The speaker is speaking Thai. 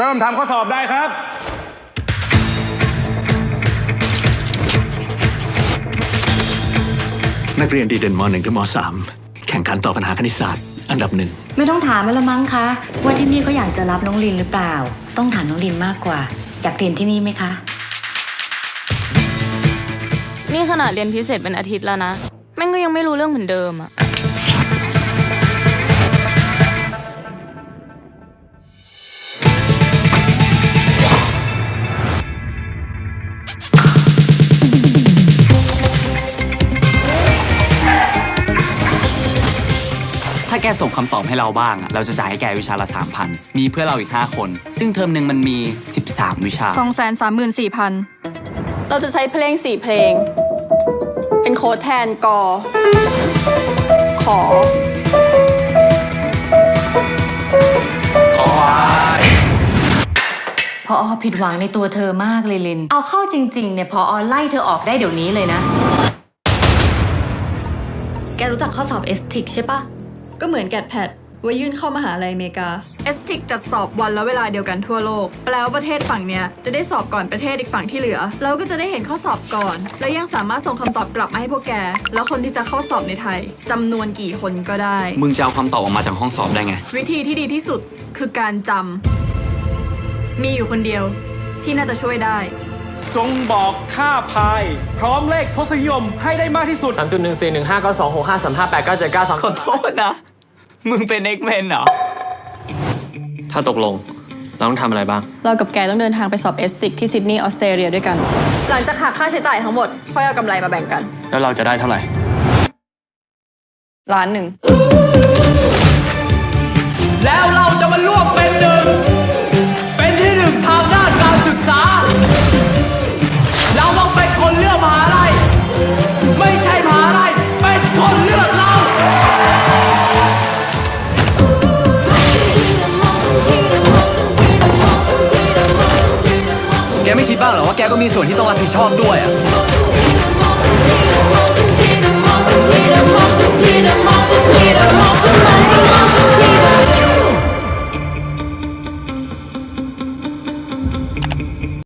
เริ่มทำข้อสอบได้ครับ นักเรียนดีเด่นม .1 ถึงม .3 แข่งขันตอบปัญหาคณิตศาสตร์ อันดับหนึ่ง ไม่ต้องถามมันละมั้งคะ ว่าที่นี่เขาอยากจะรับน้องลินหรือเปล่า ต้องถามน้องลินมากกว่า อยากเรียนที่นี่ไหมคะ นี่ขนาดเรียนพิเศษเป็นอาทิตย์แล้วนะ แม่งก็ยังไม่รู้เรื่องเหมือนเดิมอะ แกส่งคำตอบให้เราบ้างอะเราจะจ่ายให้แกวิชาละ 3,000 มีเพื่อนเราอีก 5 คน ซึ่งเทอมหนึ่งมันมี 13 วิชาสองแสนสามหมื่นสี่พันเราจะใช้เพลงสี่เพลง เป็นโค้ดแทนกอ ขอ พออผิดหวังในตัวเธอมากเลยลิน เอาเข้าจริง ๆ เนี่ยพออไล่เธอออกได้เดี๋ยวนี้เลยนะ แกรู้จักข้อสอบเอสติกใช่ปะ ก็เหมือนแกดแพดไว้ยื่นเข้ามหาลัยอเมริกาเอสติกจัดสอบวันและเวลาเดียวกันทั่วโลก แปลว่าประเทศฝั่งเนี้ยจะได้สอบก่อนประเทศอีกฝั่งที่เหลือ เราก็จะได้เห็นข้อสอบก่อน และยังสามารถส่งคำตอบกลับมาให้พวกแก แล้วคนที่จะเข้าสอบในไทยจำนวนกี่คนก็ได้ มึงจะเอาคำตอบออกมาจากห้องสอบได้ไง วิธีที่ดีที่สุดคือการจำมีอยู่คนเดียวที่น่าจะช่วยได้ จงบอกค่าพาย พร้อมเลขทศนิยมให้ได้มากที่สุด3 1 4 1 5 9 2 6 5 3 5 8 9 7 9 2ขอโทษนะ มึงเป็น X-Men เหรอ ถ้าตกลง เราต้องทำอะไรบ้าง เรากับแกต้องเดินทางไปสอบเอสซิกที่ซิดนีย์ออสเตรเลียด้วยกัน หลังจากหักค่าใช้จ่ายทั้งหมด ค่อยเอากำไรมาแบ่งกัน แล้วเราจะได้เท่าไหร่ ล้านหนึ่ง แล้วเราจะมาร่วมเป็นหนึ่งเป็น หรอว่าแกก็มีส่วนที่ต้องรับผิดชอบด้วยอะ